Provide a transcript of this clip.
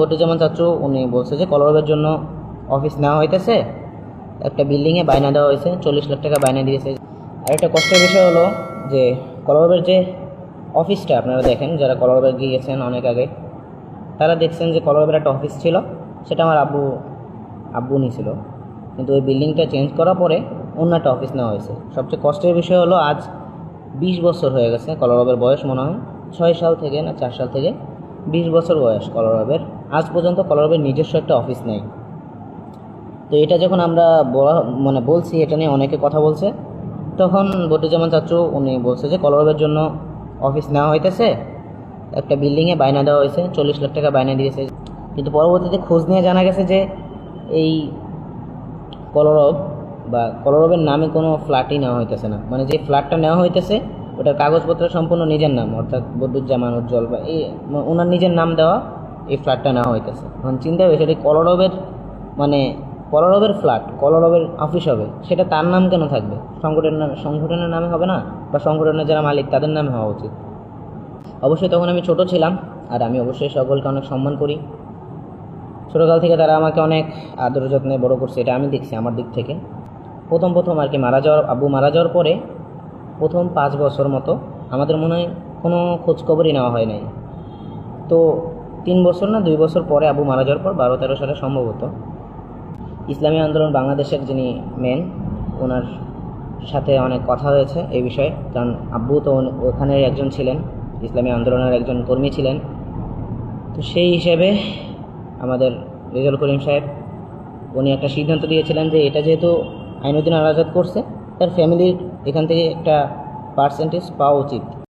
বটুজামান চাচু উনি বলছে যে কলরবের জন্য অফিস নেওয়া হইতেছে। একটা বিল্ডিংয়ে বায়না দেওয়া হয়েছে চল্লিশ লাখ টাকা বায়না দিয়েছে। আর একটা কষ্টের বিষয় হলো যে কলরবের যে অফিসটা আপনারা দেখেন, যারা কলরবে গিয়েছেন অনেক আগে, তারা দেখছেন যে কলরবের একটা অফিস ছিল, সেটা আমার আব্বু আব্বু নিয়েছিল কিন্তু ওই বিল্ডিংটা চেঞ্জ করার পরে অন্য একটা অফিস নেওয়া হয়েছে। সবচেয়ে কষ্টের বিষয় হলো আজ বিশ বছর হয়ে গেছে কলরবের বয়স, মনে হয় ছয় সাল থেকে না চার সাল থেকে বিশ বছর বয়স কলরবের। আজ পর্যন্ত কলরবের নিজস্ব একটা অফিস নেই। তো এটা যখন আমরা বলা মানে বলছি, এটা নিয়ে অনেকে কথা বলছে, তখন বটুজামান চাচু, উনি বলছে যে কলরবের জন্য অফিস নেওয়া হইতেছে, একটা বিল্ডিংয়ে বায়না দেওয়া হয়েছে চল্লিশ লাখ টাকা বায়না দিয়েছে। কিন্তু পরবর্তীতে খোঁজ নিয়ে জানা গেছে যে এই কলরব বা কলরবের নামে কোনো ফ্ল্যাটই নেওয়া হইতেছে না। মানে যে ফ্ল্যাটটা নেওয়া হইতেছে, ওটার কাগজপত্র সম্পূর্ণ নিজের নাম, অর্থাৎ বদুজ্জামান উজ্জ্বল বা এই ওনার নিজের নাম দেওয়া এই ফ্ল্যাটটা নেওয়া হইতেছে। এখন চিন্তা হবে, সেটা কলরবের মানে কলরবের ফ্ল্যাট কলরবের অফিস হবে? সেটা তার নাম কেন থাকবে? সংগঠনের নামে সংগঠনের নামে হবে না? বা সংগঠনের যারা মালিক, তাদের নামে হওয়া উচিত? অবশ্যই তখন আমি ছোট ছিলাম, আর আমি অবশ্যই সকলকে অনেক সম্মান করি। ছোটোকাল থেকে তারা আমাকে অনেক আদর যত্নে বড় করছে, এটা আমি দেখছি আমার দিক থেকে। প্রথম প্রথম আর কি মারা যাওয়ার, আব্বু মারা যাওয়ার পরে প্রথম পাঁচ বছর মতো আমাদের মনে হয় কোনো খোঁজখবরই নেওয়া হয় নাই। তো তিন বছর না দুই বছর পরে আবু মারা যাওয়ার পর বারো তেরো সালে সম্ভবত ইসলামী আন্দোলন বাংলাদেশের যিনি মেন ওনার সাথে অনেক কথা হয়েছে এই বিষয়ে। কারণ আব্বু তো ওখানের একজন ছিলেন, ইসলামী আন্দোলনের একজন কর্মী ছিলেন। তো সেই হিসেবে আমাদের রেজাল করিম সাহেব, উনি একটা সিদ্ধান্ত দিয়েছিলেন যে এটা যেহেতু আইনুদ্দিন আল আজাদ করছে, তার ফ্যামিলির এখান থেকে একটা পার্সেন্টেজ পাওয়া উচিত।